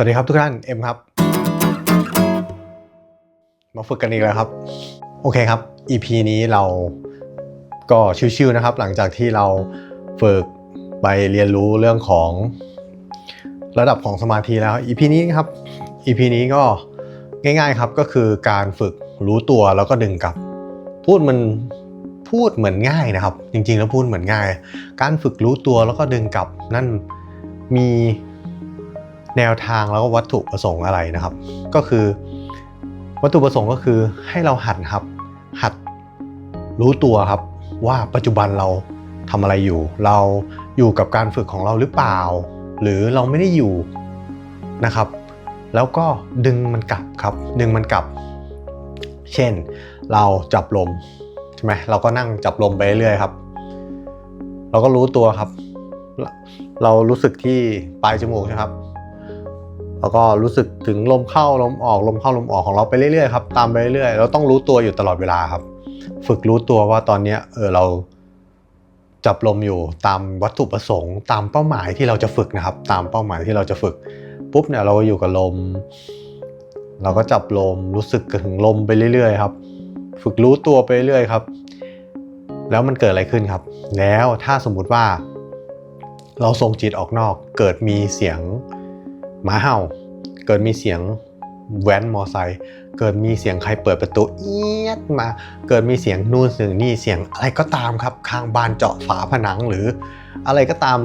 วัสดีครับทุกท่าน เอ็มครับ มาฝึกกันอีกแล้วครับ โอเคครับ EP นี้เราก็ชิวๆนะครับ หลังจากที่เราฝึกไปเรียนรู้เรื่องของระดับของสมาธิแล้ว EP นี้ครับ EP นี้ก็ง่ายๆครับก็คือการฝึกรู้ตัวแล้วก็ดึงกลับ พูดมันพูดเหมือนง่ายนะครับ จริงๆแล้วพูดเหมือนง่าย การฝึกรู้ตัวแล้วก็ดึงกลับนั่นมี แนวทางแล้วก็วัตถุประสงค์อะไรนะครับ ก็คือ วัตถุประสงค์ก็คือให้เราหัดครับ หัดรู้ตัวครับว่าปัจจุบันเราทำอะไรอยู่ เราอยู่กับการฝึกของเราหรือเปล่า หรือเราไม่ได้อยู่นะครับ แล้วก็ดึงมันกลับครับ ดึงมันกลับ เช่น เราจับลมใช่ไหมเราก็นั่งจับลมไปเรื่อยๆครับ เราก็รู้ตัวครับ เรารู้สึกที่ปลายจมูกนะครับ แล้วก็รู้สึกถึงลมเข้าลมออกลมเข้าลมออกของเราไปเรื่อยๆครับตามไปเรื่อยๆเราต้องรู้ตัวอยู่ตลอดเวลาครับ ฝึกรู้ตัวว่าตอนนี้เออเราจับลมอยู่ตามวัตถุประสงค์ ตามเป้าหมายที่เราจะฝึกนะครับ ตามเป้าหมายที่เราจะฝึกปุ๊บเนี่ยเราก็อยู่กับลม เราก็จับลมรู้สึกถึงลมไปเรื่อยๆครับ ฝึกรู้ตัวไปเรื่อยๆครับ แล้วมันเกิดอะไรขึ้นครับ แล้วถ้าสมมุติว่า เราส่งจิตออกนอกเกิดมีเสียง หมาเห่า เกิดมีเสียงแว้นมอไซค์เกิดมีเสียงใครเปิดประตูเอียดมา เกิดมีเสียงนู่นเสียงนี่เสียงอะไรก็ตามครับข้างบ้านเจาะฝาผนังหรือ อะไรก็ตาม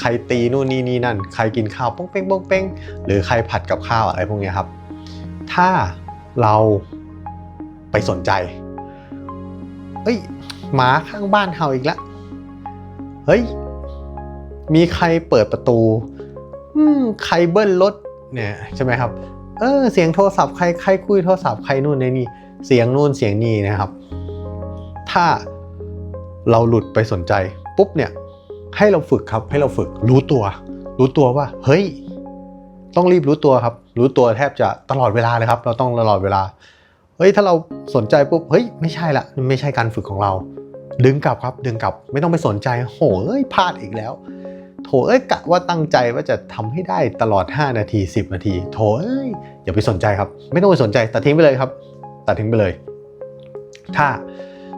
ใครตีนู่นนี่นี่นั่น ใครกินข้าวป้องเป้งป้องเป้งหรือใครผัดกับข้าวอะไรพวกนี้ครับ ถ้าเราไปสนใจ เฮ้ยหมาข้างบ้านเห่าอีกแล้วเฮ้ยมีใครเปิดประตู อืมใครเบิ้ลรถเนี่ยใช่ไหมครับ เออเสียงโทรศัพท์ใครใครคุยโทรศัพท์ใครนู่นในนี่เสียงนู่นเสียงนี่นะครับ ถ้าเราหลุดไปสนใจปุ๊บเนี่ยให้เราฝึกครับให้เราฝึกรู้ตัว รู้ตัวว่า เฮ้ย ต้องรีบรู้ตัวครับ รู้ตัวแทบจะตลอดเวลาเลยครับ เราต้องตลอดเวลาเฮ้ยถ้าเราสนใจปุ๊บเฮ้ยไม่ใช่ละไม่ใช่การฝึกของเรา ดึงกลับครับดึงกลับไม่ต้องไปสนใจโหเอ้ยพลาดอีกแล้ว โถเอ้ยกะว่าตั้งใจว่าจะทำให้ได้ตลอด 5 นาที 10 นาที โถเอ้ยอย่าไปสนใจครับ ไม่ต้องไปสนใจตัดทิ้งไปเลยครับ ตัดทิ้งไปเลย ถ้า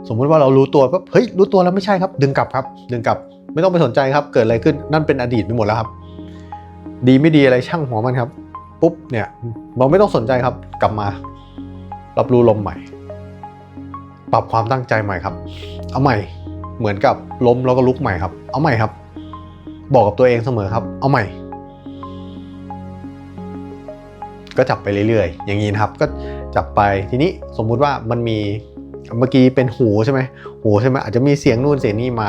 สมมุติว่าเรารู้ตัวปุ๊บเฮ้ยรู้ตัวแล้วไม่ใช่ครับ ดึงกลับครับ ดึงกลับ ไม่ต้องไปสนใจครับ เกิดอะไรขึ้นนั่นเป็นอดีตไปหมดแล้วครับ ดีไม่ดีอะไรช่างหัวมันครับ ปุ๊บเนี่ยเราไม่ต้องสนใจครับ กลับมา รับรู้ลมใหม่ ปรับความตั้งใจใหม่ครับ เอาใหม่เหมือนกับล้มแล้วก็ลุกใหม่ครับ เอาใหม่ครับ บอกกับตัวเองเสมอครับ เอาใหม่ ก็จับไปเรื่อยๆ อย่างนี้นะครับ ก็จับไปทีนี้สมมุติว่ามันมีเมื่อกี้เป็นหูใช่ไหมหูใช่ไหมอาจจะมีเสียงนู่นเสียงนี่มา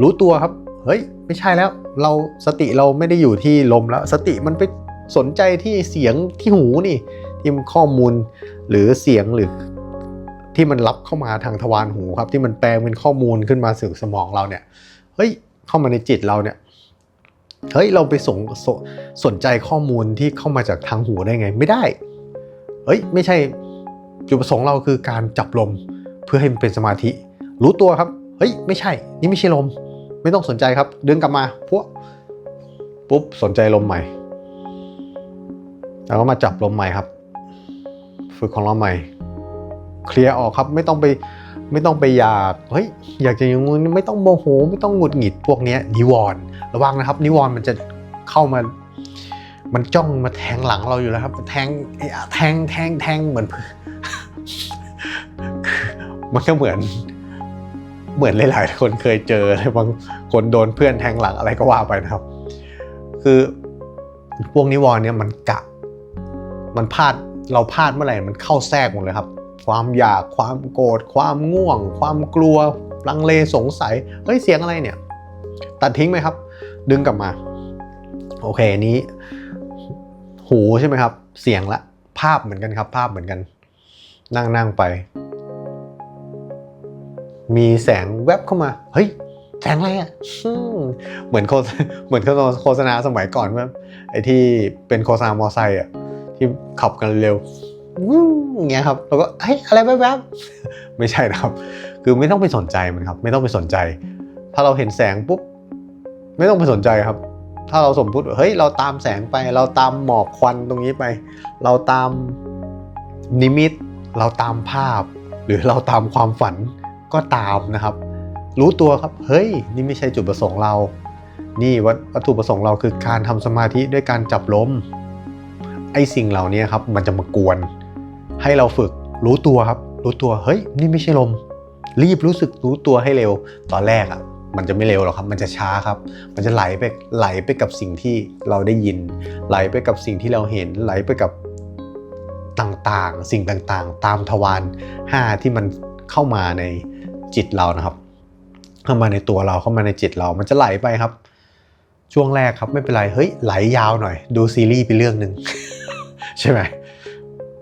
รู้ตัวครับ เฮ้ย ไม่ใช่แล้ว เราสติเราไม่ได้อยู่ที่ลมแล้ว สติมันไปสนใจที่เสียงที่หูนี่ที่ข้อมูลหรือเสียงหรือที่มันรับเข้ามาทางทวารหูครับ ที่มันแปลงเป็นข้อมูลขึ้นมาสู่สมองเราเนี่ยเฮ้ยเข้ามาในจิตเราเนี่ย เฮ้ยเราไปสงสสนใจข้อมูลที่เข้ามาจากทางหูได้ไงไม่ได้ เฮ้ยไม่ใช่จุดประสงค์เราคือการจับลมเพื่อให้มันเป็นสมาธิ รู้ตัวครับ เฮ้ยไม่ใช่ นี่ไม่ใช่ลม ไม่ต้องสนใจครับ ดึงกลับมาพวกปุ๊บสนใจลมใหม่ แล้วก็มาจับลมใหม่ครับ ฝึกของเราใหม่ เคลียร์ออกครับไม่ต้องไป ไม่ต้องไปอยากเฮ้ยอยากจะอย่างงู้นไม่ต้องโมโห ไม่ต้องหงุดหงิดพวกนี้นิวรณ์ระวังนะครับ นิวรณ์มันจะเข้ามา มันจ้องมาแทงหลังเราอยู่แล้วครับ แทงแทงแทงแทงเหมือนมันก็เหมือน เหมือนหลายๆคนเคยเจอเลยบางคนโดนเพื่อนแทงหลังอะไรก็ว่าไปนะครับ คือพวกนิวรณ์เนี่ยมันกะ มันพลาดเราพลาดเมื่อไหร่มันเข้าแทรกหมดเลยครับ ความอยากความโกรธความง่วง ความกลัวลังเลสงสัยเฮ้ยเสียงอะไรเนี่ย ตัดทิ้งไหมครับ ดึงกลับมา โอเคนี้ หูใช่ไหมครับ เสียงละภาพเหมือนกันครับ ภาพเหมือนกัน นั่งนั่งไป มีแสงแวบเข้ามา เฮ้ยแสงอะไรอะเหมือนโฆษเหมือนโฆษณาสมัยก่อนว่าไอ้ที่เป็นโฆษณามอไซค์อะที่ขับกันเร็ว วู้อย่างเงี้ยครับแล้วก็เฮ้ยอะไรแวบๆไม่ใช่นะครับ คือไม่ต้องไปสนใจมันครับ ไม่ต้องไปสนใจ ถ้าเราเห็นแสงปุ๊บไม่ต้องไปสนใจครับ ถ้าเราสมมุติเฮ้ยเราตามแสงไปเราตามหมอกควันตรงนี้ไป เราตามนิมิต เราตามภาพ หรือเราตามความฝันก็ตามนะครับ รู้ตัวครับเฮ้ยนี่ไม่ใช่จุดประสงค์เรา นี่วัตถุประสงค์เราคือการทำสมาธิด้วยการจับลมไอ้สิ่งเหล่านี้ครับมันจะมากวน ให้เราฝึกรู้ตัวครับ รู้ตัวเฮ้ยนี่ไม่ใช่ลม รีบรู้สึกรู้ตัวให้เร็วตอนแรกอะมันจะไม่เร็วหรอกครับ มันจะช้าครับ มันจะไหลไปไหลไปกับสิ่งที่เราได้ยิน ไหลไปกับสิ่งที่เราเห็น ไหลไปกับต่างๆ สิ่งต่างๆ ตามทวาร5ที่มันเข้ามาในจิตเรานะครับ เข้ามาในตัวเราเข้ามาในจิตเรา มันจะไหลไปครับ ช่วงแรกครับไม่เป็นไร เฮ้ยไหลยาวหน่อย ดูซีรีส์ไปเรื่องหนึ่งใช่ไหม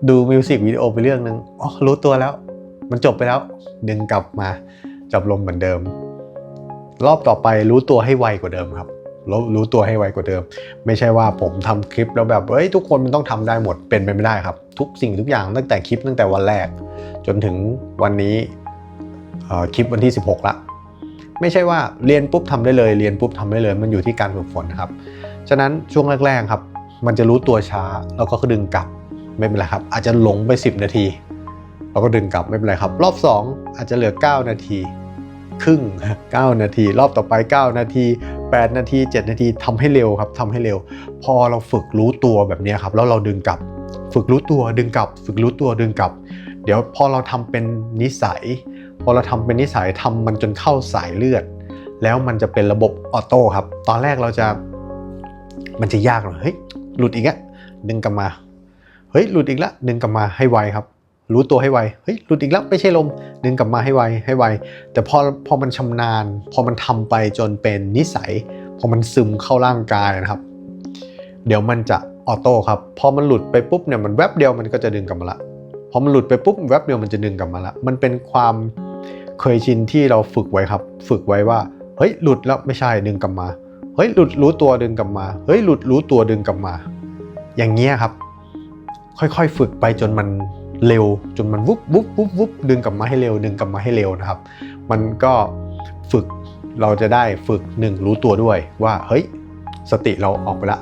ดูมิวสิกวิดีโอไปเรื่องหนึ่งอ๋อรู้ตัวแล้ว มันจบไปแล้ว ดึงกลับมาจับลมเหมือนเดิม รอบต่อไปรู้ตัวให้ไวกว่าเดิมครับรู้รู้ตัวให้ไวกว่าเดิม ไม่ใช่ว่าผมทำคลิปแล้วแบบเอ้ยทุกคนมันต้องทำได้หมดเป็นไปไม่ได้ครับ ทุกสิ่งทุกอย่างตั้งแต่คลิปตั้งแต่วันแรก จนถึงวันนี้คลิปวันที่ 16 ละ ไม่ใช่ว่าเรียนปุ๊บทำได้เลย เรียนปุ๊บทำได้เลย มันอยู่ที่การฝึกฝนครับ ฉะนั้นช่วงแรกๆครับ มันจะรู้ตัวช้าแล้วก็ดึงกลับ ไม่เป็นไรครับ อาจจะหลงไป 10 นาทีเราก็ดึงกลับไม่เป็นไรครับ รอบ 2 อาจจะเหลือ 9 นาที ครึ่ง 9 นาที รอบต่อไป 9 นาที 8 นาที 7 นาทีทำให้เร็วครับทำให้เร็ว พอเราฝึกรู้ตัวแบบนี้ครับ แล้วเราดึงกลับ ฝึกรู้ตัวดึงกลับ ฝึกรู้ตัวดึงกลับ เดี๋ยวพอเราทำเป็นนิสัย พอเราทำเป็นนิสัยทำมันจนเข้าสายเลือด แล้วมันจะเป็นระบบออโต้ครับ ตอนแรกเราจะมันจะยากหน่อยเฮ้ยหลุดอีกแล้วดึงกลับมา ฮ้ยหลุดอีกแล้วดึงกลับมาให้ไวครับ รู้ตัวให้ไวเฮ้ยหลุดอีกแล้วไม่ใช่ลมดึงกลับมาให้ไวให้ไว แต่พอพอมันชำนาญ พอมันทำไปจนเป็นนิสัย พอมันซึมเข้าร่างกายนะครับ เดี๋ยวมันจะออโต้ครับพอมันหลุดไปปุ๊บเนี่ยมันแวบเดียวมันก็จะดึงกลับมาละพอมันหลุดไปปุ๊บแวบเดียวมันจะดึงกลับมาละมันเป็นความเคยชินที่เราฝึกไว้ครับ ฝึกไว้ว่าเฮ้ยหลุดแล้วไม่ใช่ดึงกลับมาเฮ้ยหลุดรู้ตัวดึงกลับมาเฮ้ยหลุดรู้ตัวดึงกลับมา อย่างเงี้ยครับ ค่อยๆ ฝึกไปจนมันเร็ว จนมันวุบวุบวุบวุบดึงกลับมาให้เร็วดึงกลับมาให้เร็วนะครับ มันก็ฝึกเราจะได้ฝึกหนึ่งรู้ตัวด้วยว่าเฮ้ยสติเราออกไปละ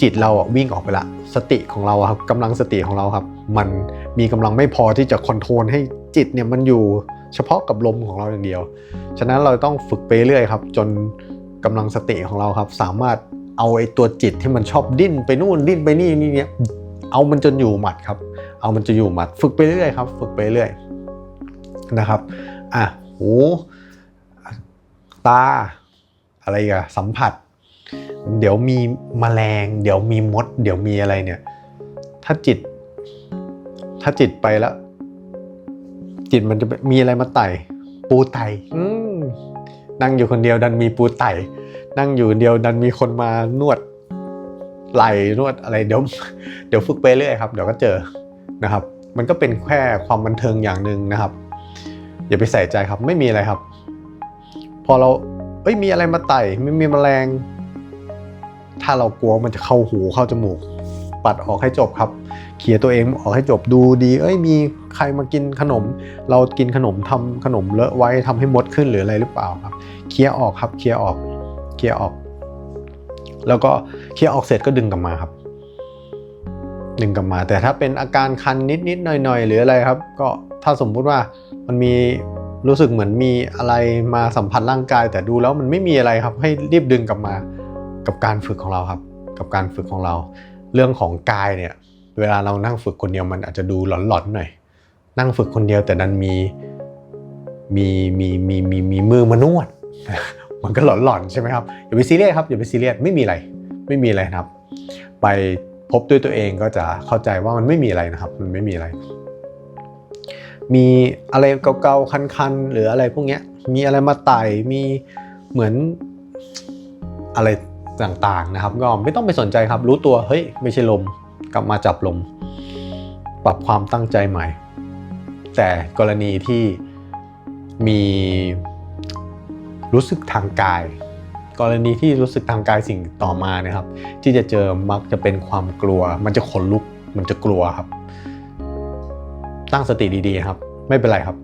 จิตเราวิ่งออกไปละ สติของเราครับกำลังสติของเราครับ มันมีกำลังไม่พอที่จะคอนโทรลให้จิตเนี่ยมันอยู่เฉพาะกับลมของเราอย่างเดียว ฉะนั้นเราต้องฝึกไปเรื่อยครับ จนกำลังสติของเราครับ สามารถเอาไอ้ตัวจิตที่มันชอบดิ้นไปนู่นดิ้นไปนี่นี่เนี่ย เอามันจนอยู่หมัดครับ เอามันจะอยู่หมัด ฝึกไปเรื่อยครับ ฝึกไปเรื่อยนะครับ อะ หู ตา อะไรอะสัมผัส เดี๋ยวมีแมลง เดี๋ยวมีมด เดี๋ยวมีอะไรเนี่ย ถ้าจิต ถ้าจิตไปแล้ว จิตมันจะมีอะไรมาไต่ ปูไต่นั่งอยู่คนเดียวดันมีปูไต่ นั่งอยู่คนเดียวดันมีคนมานวด ไหลนวดอะไรเดี๋ยวเดี๋ยวฝึกไปเรื่อยครับเดี๋ยวก็เจอนะครับ มันก็เป็นแค่ความบันเทิงอย่างหนึ่งนะครับ อย่าไปใส่ใจครับไม่มีอะไรครับ พอเราเอ้ยมีอะไรมาไต่ไม่มีแมลง ถ้าเรากลัวมันจะเข้าหูเข้าจมูก ปัดออกให้จบครับเคลียตัวเองออกให้จบดูดี เอ้ยมีใครมากินขนม เรากินขนมทำขนมเลอะไว้ทำให้มดขึ้นหรืออะไรหรือเปล่าครับ เคลียร์ออกครับเคลียร์ออกเคลียร์ออก แล้วก็ เคลียร์ออกเสร็จก็ดึงกลับมาครับ ดึงกลับมา แต่ถ้าเป็นอาการคันนิดๆหน่อยๆ หรืออะไรครับ ก็ถ้าสมมุติว่ามันมีรู้สึกเหมือนมีอะไรมาสัมผัสร่างกาย แต่ดูแล้วมันไม่มีอะไรครับ ให้รีบดึงกลับมากับการฝึกของเราครับ กับการฝึกของเรา เรื่องของกายเนี่ย เวลาเรานั่งฝึกคนเดียวมันอาจจะดูหลอนๆหน่อย นั่งฝึกคนเดียวแต่ดันมีมีมีมีมีมีมือมานวดมันก็หลอนๆใช่ไหมครับอย่าไปซีเรียสครับอย่าไปซีเรียสไม่มีอะไร ไม่มีอะไรนะครับ ไปพบด้วยตัวเองก็จะเข้าใจว่ามันไม่มีอะไรนะครับ มันไม่มีอะไร มีอะไรเก่าๆคันๆหรืออะไรพวกเนี้ยมีอะไรมาไต่มีเหมือนอะไรต่างๆนะครับ ก็ไม่ต้องไปสนใจครับ รู้ตัวเฮ้ยไม่ใช่ลมกลับมาจับลม ปรับความตั้งใจใหม่ แต่กรณีที่มีรู้สึกทางกาย กรณีที่รู้สึกทางกายสิ่งต่อมานะครับ ที่จะเจอมักจะเป็นความกลัว มันจะขนลุกมันจะกลัวครับ ตั้งสติดีๆครับ ไม่เป็นไรครับ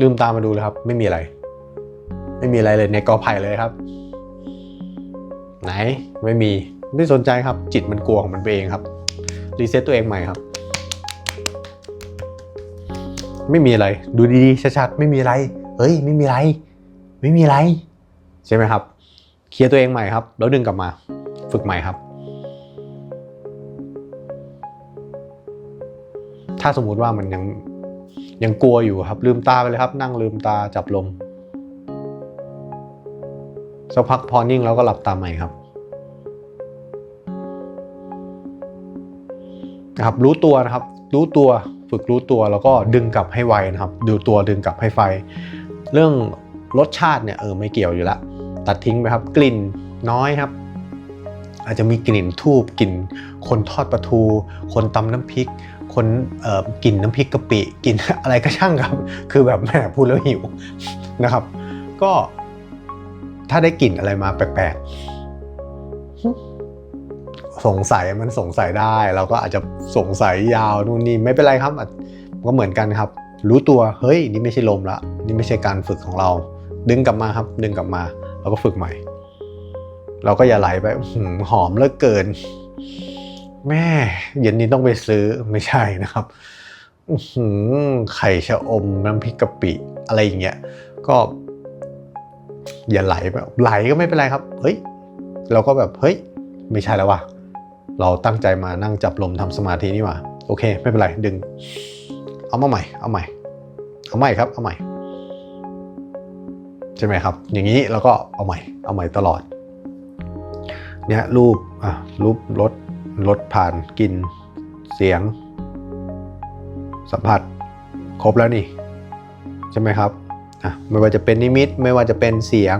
ลืมตามาดูเลยครับ ไม่มีอะไร ไม่มีอะไรเลยในกอไผ่เลยครับ ไหนไม่มีไม่สนใจครับ จิตมันกลัวของมันไปเองครับรีเซ็ตตัวเองใหม่ครับ ไม่มีอะไร ดูดีๆชัดๆไม่มีอะไร เฮ้ย ไม่มีอะไร ไม่มีอะไร ใช่ไหมครับ ลียร์ตัวเองใหม่ครับ แล้วดึงกลับมา ฝึกใหม่ครับ ถ้าสมมุติว่ามันยังยังกลัวอยู่ครับ ลืมตาไปเลยครับ นั่งลืมตาจับลมสักพักพอนิ่งแล้วก็หลับตาใหม่ครับนะครับ รู้ตัวนะครับ รู้ตัวฝึกรู้ตัวแล้วก็ดึงกลับให้ไวนะครับ ดูตัวดึงกลับให้ไฟ เรื่องรสชาติเนี่ยเออไม่เกี่ยวอยู่และ ตัดทิ้งไปครับ กลิ่นน้อยครับ อาจจะมีกลิ่นทูบกลิ่น คนทอดปลาทู คนตำน้ำพริก คนกลิ่นน้ำพริกกะปิกลิ่นอะไรก็ช่างครับ คือแบบแหมพูดแล้วหิวนะครับ ก็ถ้าได้กลิ่นอะไรมาแปลกๆ สงสัยมันสงสัยได้ เราก็อาจจะสงสัยยาวนู่นนี่ไม่เป็นไรครับก็เหมือนกันครับ รู้ตัวเฮ้ยนี่ไม่ใช่ลมละนี่ไม่ใช่การฝึกของเรา ดึงกลับมาครับ ดึงกลับมา แล้วก็ฝึกใหม่ เราก็อย่าไหลไปหอมเลือเกิน แม่เย็นนี้ต้องไปซื้อไม่ใช่นะครับหือไข่ชะอมน้ำพริกกะปิอะไรอย่างเงี้ยก็ อย่าไหลไปไหลก็ไม่เป็นไรครับ เฮ้ย เราก็แบบเฮ้ย ไม่ใช่แล้วว่ะเราตั้งใจมานั่งจับลมทำสมาธินี่ว่า โอเค ไม่เป็นไรดึง เอามาใหม่ เอาใหม่ เอาใหม่ครับ เอาใหม่ ใช่ไหมครับ อย่างนี้เราก็เอาใหม่ เอาใหม่ตลอด เนี่ยรูปอะรูปรถรถผ่านกลิ่นเสียง สัมผัสครบแล้วนี่ ใช่ไหมครับอะไม่ว่าจะเป็นนิมิต ไม่ว่าจะเป็นเสียง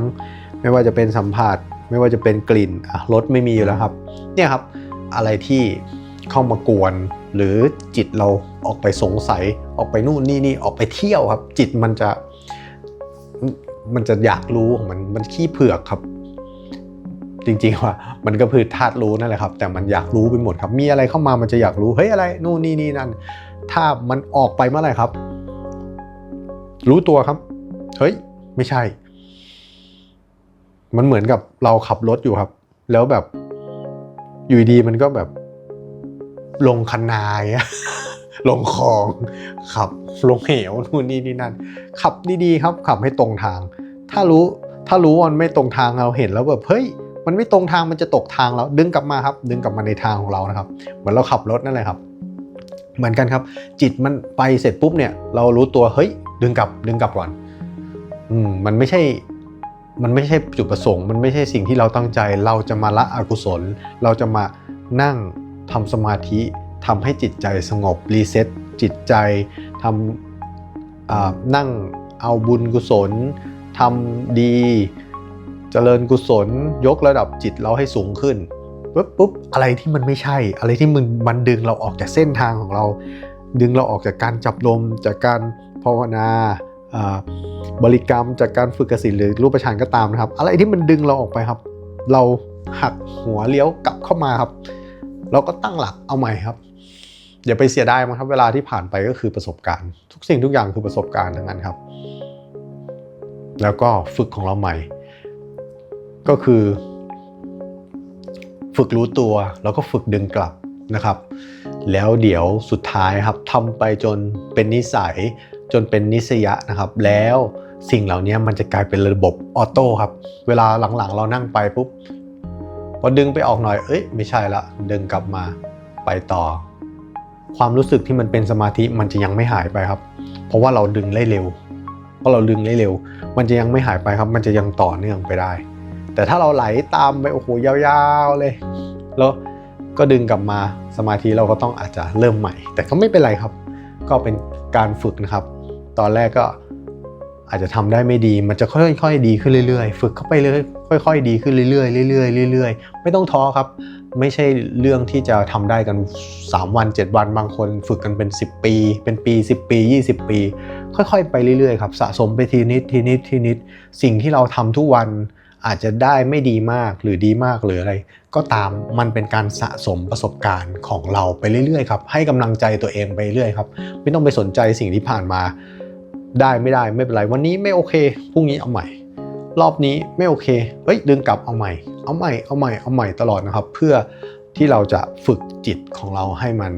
ไม่ว่าจะเป็นสัมผัส ไม่ว่าจะเป็นกลิ่นอะรสไม่มีอยู่แล้วครับ เนี่ยครับอะไรที่เข้ามากวน หรือจิตเราออกไปสงสัยออกไปนู่นนี่นี่ออกไปเที่ยวครับ จิตมันจะ มันจะอยากรู้ของมันมันขี้เผือกครับ จริงๆว่ามันก็คือธาตุรู้นั่นแหละครับ แต่มันอยากรู้ไปหมดครับ มีอะไรเข้ามามันจะอยากรู้เฮ้ยอะไรนู่นนี่นี่นั่นถ้ามันออกไปเมื่อไหร่ครับ รู้ตัวครับ เฮ้ย ไม่ใช่ มันเหมือนกับเราขับรถอยู่ครับ แล้วแบบอยู่ดีมันก็แบบลงคันนาย ลงคลองขับลงเหวนู่นนี่นี่นั่นขับดีๆครับขับให้ตรงทาง ถ้ารู้ถ้ารู้ว่ามันไม่ตรงทางเราเห็นแล้วแบบเฮ้ยมันไม่ตรงทางมันจะตกทางแล้วดึงกลับมาครับ ดึงกลับมาในทางของเรานะครับ เหมือนเราขับรถนั่นแหละครับ เหมือนกันครับ จิตมันไปเสร็จปุ๊บเนี่ย เรารู้ตัวเฮ้ย ดึงกลับดึงกลับก่อนอืมมันไม่ใช่มันไม่ใช่จุดประสงค์ มันไม่ใช่สิ่งที่เราตั้งใจ เราจะมาละอกุศล เราจะมานั่งทำสมาธิ ทำให้จิตใจสงบรีเซ็ตจิตใจทำนั่งเอาบุญกุศลทำดีเจริญกุศลยกระดับจิตเราให้สูงขึ้นปุ๊บปุ๊บอะไรที่มันไม่ใช่ อะไรที่มันมันดึงเราออกจากเส้นทางของเรา ดึงเราออกจากการจับลมจากการภาวนาบริกรรมจากการฝึกกสินหรือรูปฌานก็ตามนะครับ อะไรที่มันดึงเราออกไปครับ เราหักหัวเลี้ยวกลับเข้ามาครับ เราก็ตั้งหลักเอาใหม่ครับ อย่าไปเสียดายมันครับเวลาที่ผ่านไปก็คือประสบการณ์ ทุกสิ่งทุกอย่างคือประสบการณ์ทั้งนั้นครับ แล้วก็ฝึกของเราใหม่ ก็คือ ฝึกรู้ตัวแล้วก็ฝึกดึงกลับนะครับ แล้วเดี๋ยวสุดท้ายครับทำไปจนเป็นนิสัย จนเป็นนิสยะนะครับ แล้วสิ่งเหล่านี้มันจะกลายเป็นระบบออโต้ครับ เวลาหลังๆ เรานั่งไปปุ๊บพอดึงไปออกหน่อย เอ้ยไม่ใช่ละดึงกลับมาไปต่อ ความรู้สึกที่มันเป็นสมาธิมันจะยังไม่หายไปครับ เพราะว่าเราดึงได้เร็วเพราะเราดึงได้เร็ว มันจะยังไม่หายไปครับ มันจะยังต่อเนื่องไปได้ แต่ถ้าเราไหลตามไปโอ้โหยาวๆเลย แล้วก็ดึงกลับมาสมาธิเราก็ต้องอาจจะเริ่มใหม่ แต่ก็ไม่เป็นไรครับ ก็เป็นการฝึกนะครับ ตอนแรกก็อาจจะทำได้ไม่ดี มันจะค่อยๆดีขึ้นเรื่อยๆ ฝึกเข้าไปเรื่อยค่อย ๆ ดีขึ้นเรื่อยๆเรื่อยๆเรื่อยๆ ไม่ต้องท้อครับ ไม่ใช่เรื่องที่จะทำได้กัน 3 วัน 7 วันบางคนฝึกกันเป็น 10 ปี เป็นปี 10 ปี 20 ปี ค่อยๆ ไปเรื่อยๆครับสะสมไปทีนิดทีนิดทีนิด สิ่งที่เราทำทุกวันอาจจะได้ไม่ดีมากหรือดีมากหรืออะไร ก็ตามมันเป็นการสะสมประสบการณ์ของเราไปเรื่อยๆครับให้กำลังใจตัวเองไปเรื่อยครับ ไม่ต้องไปสนใจสิ่งที่ผ่านมา ได้ไม่ได้ไม่เป็นไรวันนี้ไม่โอเคพรุ่งนี้เอาใหม่ รอบนี้ไม่โอเคเฮ้ยดึงกลับเอาใหม่ เอาใหม่เอาใหม่เอาใหม่ตลอดนะครับ เพื่อที่เราจะฝึกจิตของเราให้มัน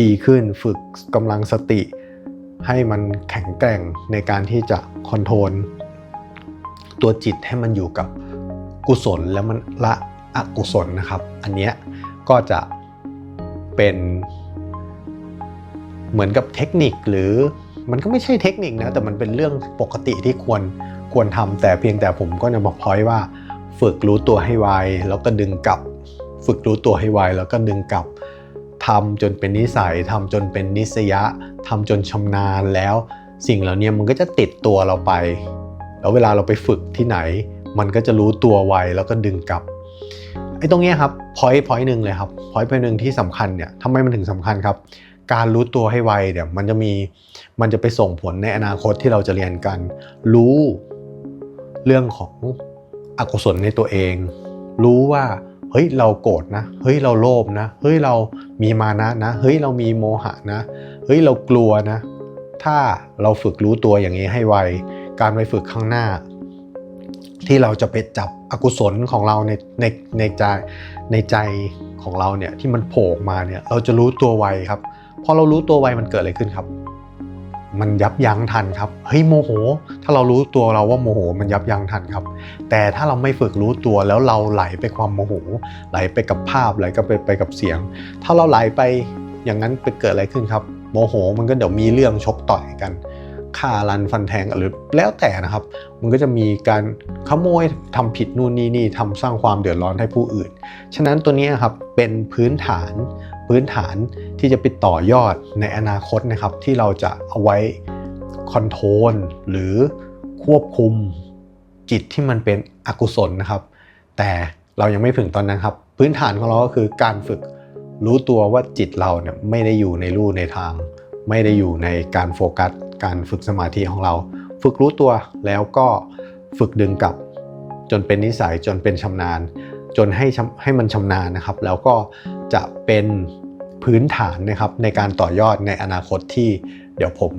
ดีขึ้น ฝึกกำลังสติ ให้มันแข็งแกร่งในการที่จะคอนโทรลตัวจิตให้มันอยู่กับกุศลแล้วมันละอกุศลนะครับ อันเนี้ยก็จะเป็นเหมือนกับเทคนิคหรือมันก็ไม่ใช่เทคนิคนะแต่มันเป็นเรื่องปกติที่ควร ควรทำแต่เพียงแต่ผมก็จะบอกพอยว่า ฝึกรู้ตัวให้ไวแล้วก็ดึงกลับ ฝึกรู้ตัวให้ไวแล้วก็ดึงกลับทำจนเป็นนิสัยทำจนเป็นนิสยะทำจนชำนาญแล้ว สิ่งเหล่านี้มันก็จะติดตัวเราไป แล้วเวลาเราไปฝึกที่ไหน มันก็จะรู้ตัวไวแล้วก็ดึงกลับไอ้ตรงนี้ครับพอยต์พอยต์หนึ่งเลยครับพอยต์พอยต์หนึ่งที่สำคัญเนี่ยทำไมมันถึงสำคัญครับ การรู้ตัวให้ไวเนี่ยมันจะมีมันจะไปส่งผลในอนาคตที่เราจะเรียนกัน รู้ เรื่องของอกุศลในตัวเอง รู้ว่าเฮ้ยเราโกรธนะเฮ้ยเราโลภนะเฮ้ยเรามีมานะนะเฮ้ยเรามีโมหะนะเฮ้ยเรากลัวนะ ถ้าเราฝึกรู้ตัวอย่างนี้ให้ไวการไปฝึกข้างหน้า ที่เราจะไปจับอกุศลของเราในในในใจในใจของเราเนี่ยที่มันโผล่มาเนี่ยเราจะรู้ตัวไวครับพอเรารู้ตัวไวมันเกิดอะไรขึ้นครับ มันยับยั้งทันครับเฮ้ยโมโห ถ้าเรารู้ตัวเราว่าโมโห มันยับยั้งทันครับ แต่ถ้าเราไม่ฝึกรู้ตัวแล้วเราไหลไปความโมโห ไหลไปกับภาพไหลกับไปไปกับเสียง ถ้าเราไหลไปอย่างนั้นไปเกิดอะไรขึ้นครับ โมโห มันก็เดี๋ยวมีเรื่องชกต่อยกันฆ่ารันฟันแทงหรือแล้วแต่นะครับ มันก็จะมีการขโมยทำผิดนู่นนี่นี่ทำสร้างความเดือดร้อนให้ผู้อื่น ฉะนั้นตัวนี้ครับเป็นพื้นฐาน พื้นฐานที่จะไปต่อยอดในอนาคตนะครับ ที่เราจะเอาไว้คอนโทรลหรือควบคุมจิตที่มันเป็นอกุศลนะครับ แต่เรายังไม่ถึงตอนนั้นครับ พื้นฐานของเราก็คือการฝึกรู้ตัวว่าจิตเราเนี่ยไม่ได้อยู่ในรูในทาง ไม่ได้อยู่ในการโฟกัส การฝึกสมาธิของเรา ฝึกรู้ตัวแล้วก็ฝึกดึงกลับ จนเป็นนิสัยจนเป็นชำนาญ จนให้ให้มันชำนาญนะครับ แล้วก็ จะเป็นพื้นฐานนะครับในการต่อยอดในอนาคตที่เดี๋ยวผม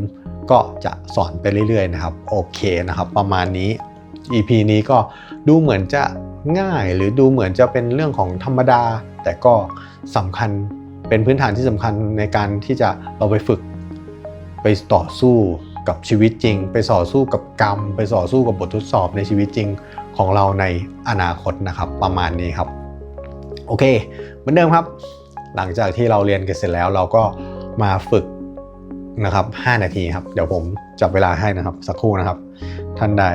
ก็จะสอนไปเรื่อยๆนะครับโอเคนะครับ ประมาณนี้ EP นี้ก็ดูเหมือนจะง่ายหรือดูเหมือนจะเป็นเรื่องของธรรมดา แต่ก็สำคัญเป็นพื้นฐานที่สำคัญในการที่จะเราไปฝึกไปต่อสู้กับชีวิตจริง ไปต่อสู้กับกรรม ไปต่อสู้กับบททดสอบในชีวิตจริงของเราในอนาคตนะครับ ประมาณนี้ครับ โอเค เหมือนเดิมครับ หลังจากที่เราเรียนกันเสร็จแล้วเราก็มาฝึกนะครับ 5 นาทีครับ เดี๋ยวผมจับเวลาให้นะครับ สักครู่นะครับ ท่านใด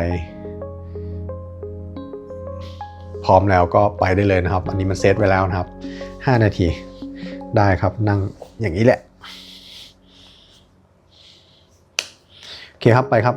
พร้อมแล้วก็ไปได้เลยนะครับ อันนี้มันเซตไว้แล้วนะครับ 5 นาทีได้ครับนั่งอย่างนี้แหละ โอเคครับไปครับ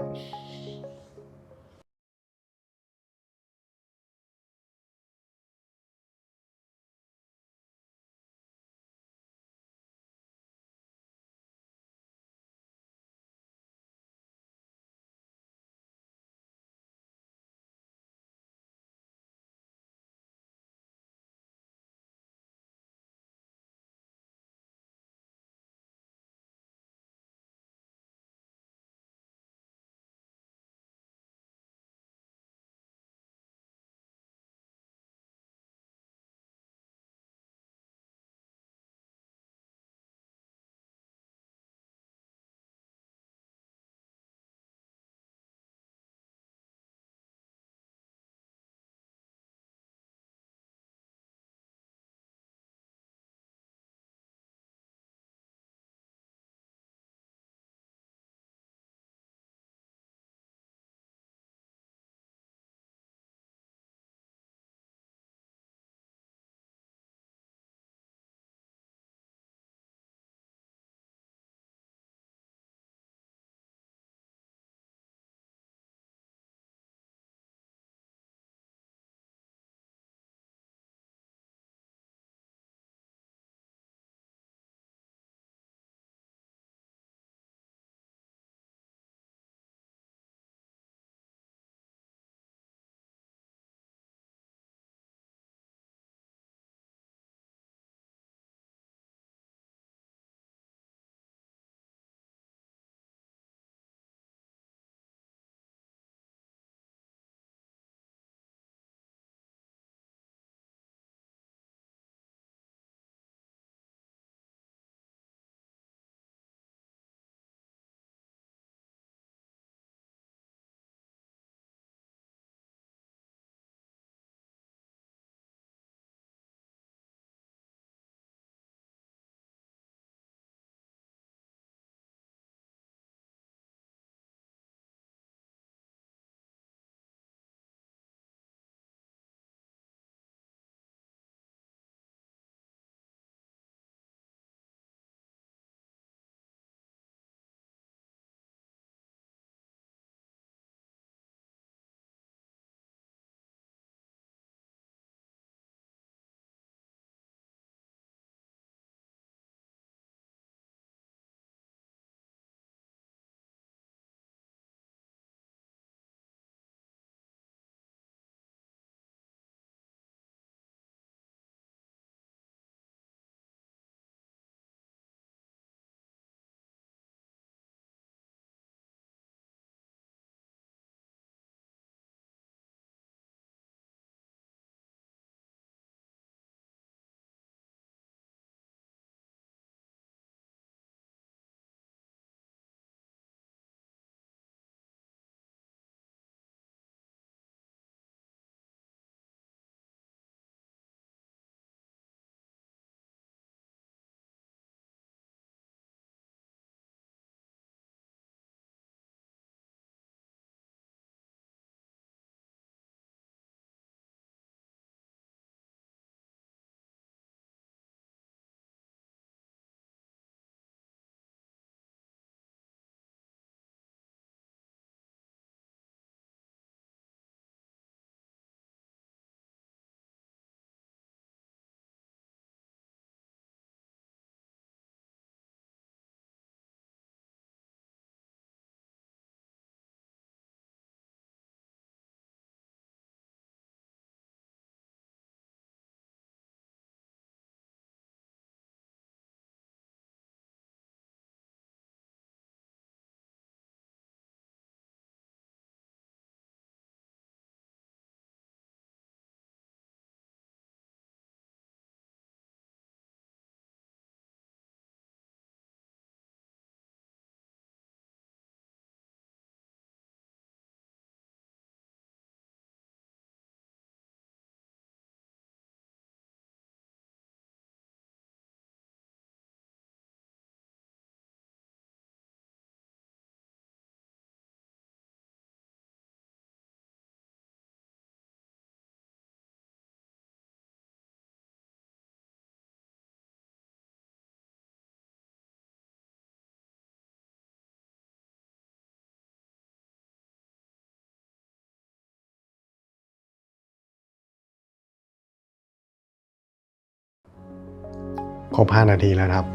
ครบ5นาทีแล้วครับ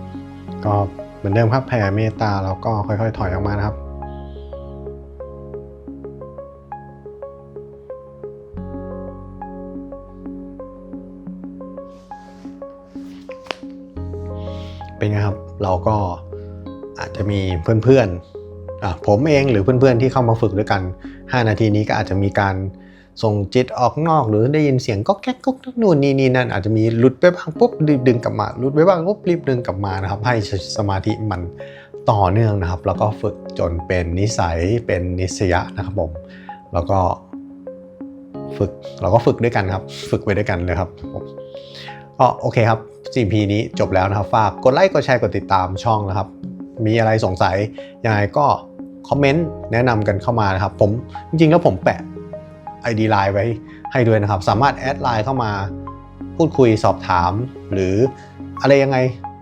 ก็เหมือนเดิมครับแผ่เมตตาแล้วก็ค่อยๆ ถอยออกมานะครับเป็นไงครับเราก็อาจจะมีเพื่อนๆผมเองหรือเพื่อนๆที่เข้ามาฝึกด้วยกัน 5 นาทีนี้ก็อาจจะมีการ ส่งจิตออกนอกหรือได้ยินเสียงก็แก๊กก็นู่นนี่นี่นั่นอาจจะมีหลุดไปบ้างปุ๊บดึงกลับมาหลุดไปบ้างปุ๊บรีบดึงกลับมานะครับ ให้สมาธิมันต่อเนื่องนะครับ แล้วก็ฝึกจนเป็นนิสัยเป็นนิสยะนะครับผมแล้วก็ฝึกเราก็ฝึกด้วยกันครับ ฝึกไปด้วยกันเลยครับผมก็โอเคครับ GP นี้จบแล้วนะครับฝากกดไลค์กดแชร์กดติดตามช่องนะครับ มีอะไรสงสัยยังไงก็คอมเมนต์แนะนำกันเข้ามานะครับ ผมจริงๆแล้วผมแปะ ID Line ไว้ให้ด้วยนะครับ สามารถแอดไลน์เข้ามาพูดคุยสอบถาม หรืออะไรยังไง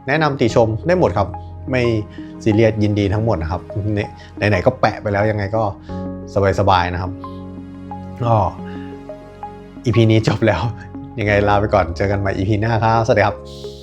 แนะนำติชมได้หมดครับ ไม่ซีเรียสยินดีทั้งหมดนะครับเนี่ยไหนๆก็แปะไปแล้วยังไงก็สบายๆนะครับก็ EP นี้จบแล้ว ยังไงลาไปก่อนเจอกันใหม่ EP หน้าครับ สวัสดีครับ